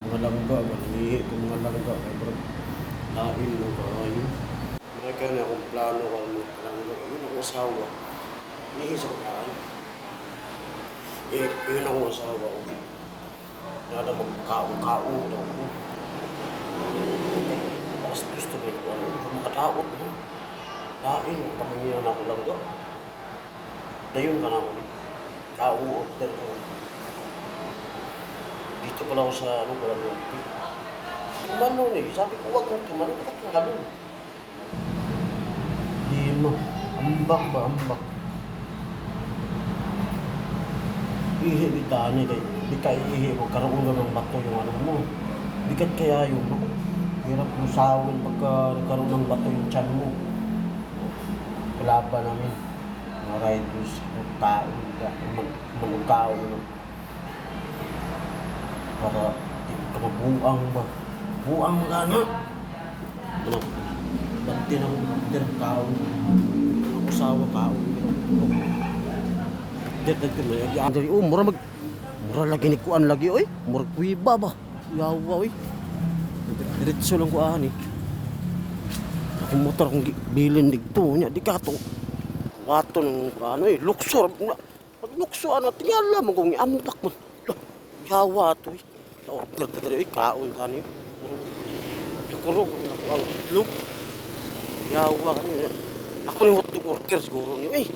Mga langga, manihi ko mga langga. Kaya bro, lain mo kayo. May kaya na akong plano ko ng langga. Yun ang asawa. Nihisang kaan. Eh, yun ang asawa ko. Nada magkaong-kaong daw ko. Tapos gusto ko ko ano, makataot mo. Lain mo, pamanginan ako langga. Dayon ka na ako. Order ko. Dito pala ako sa ano, walang lumpi. Tumalon eh. Sabi ko, huwag kang tumalon. Bakit tumalon? Di mo. Ambak ba? Ambak. Ihi bitani kay di ka ihi mo karoon ka ng bato yung ano mo. Bigat kaya yung ano. Hirap mo sawin pagka nagkaroon ng bato yung tiyan mo. Kalaban namin. Mga riders, tao, manugkao naman para di ka mabuang ba. Buang ka na. Ano? Banti ng dir kao. Ang usawa. Dir dir dir may agi andri oh mura mag mura lagi ni kuan lagi oy. Mura kuiba ba. Yawa oy. Diretso lang ko ani. Ako motor kong gi- bilin digto nya di kato. Wato ng ano eh luksor. Pag lukso ano tingala mo kung amtak mo. Yawa to eh. Oh, gagagari, eh, kaon ka niyo. Siguro, ang look. Yawa ka niyo. Ako ni hotdog worker siguro niyo eh.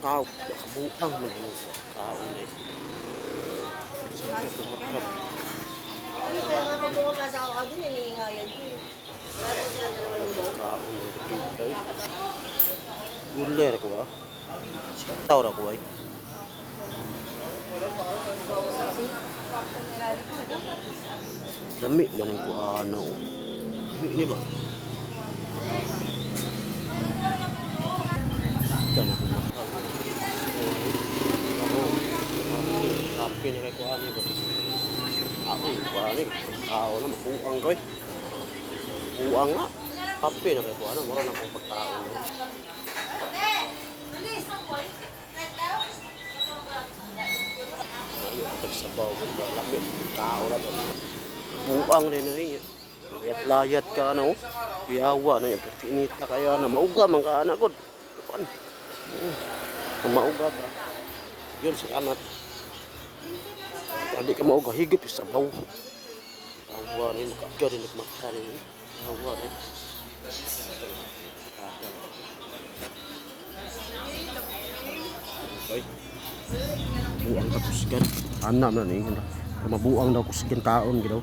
Kao, eh. Ano hinihingayan ko eh. Wala sila dalawa ng buhok. Kaon eh. Guler ko ba? Tawar ako ay. Dami man ko ano. Ini ba? Dami ko na. Kapi ni kay kuan ni ba? Ako ni. Tao na mabuang ko eh. Buang nga. Kapi na kay kuan, mura na kong pagkaon. Ko ba lami tao na to. Buang rin na rin. Layat layat ka na oh. Yawa na yung pertinita kaya na mauga man ka anak ko. Kuan. Hmm. Mauga ka. Yun si anak. Hindi ka mauga higit sa baw. Yawa rin makagya rin nagmakta rin. Yawa rin. Okay. Buang daw kusgan anak na ni mabuang daw kusgan taon gitu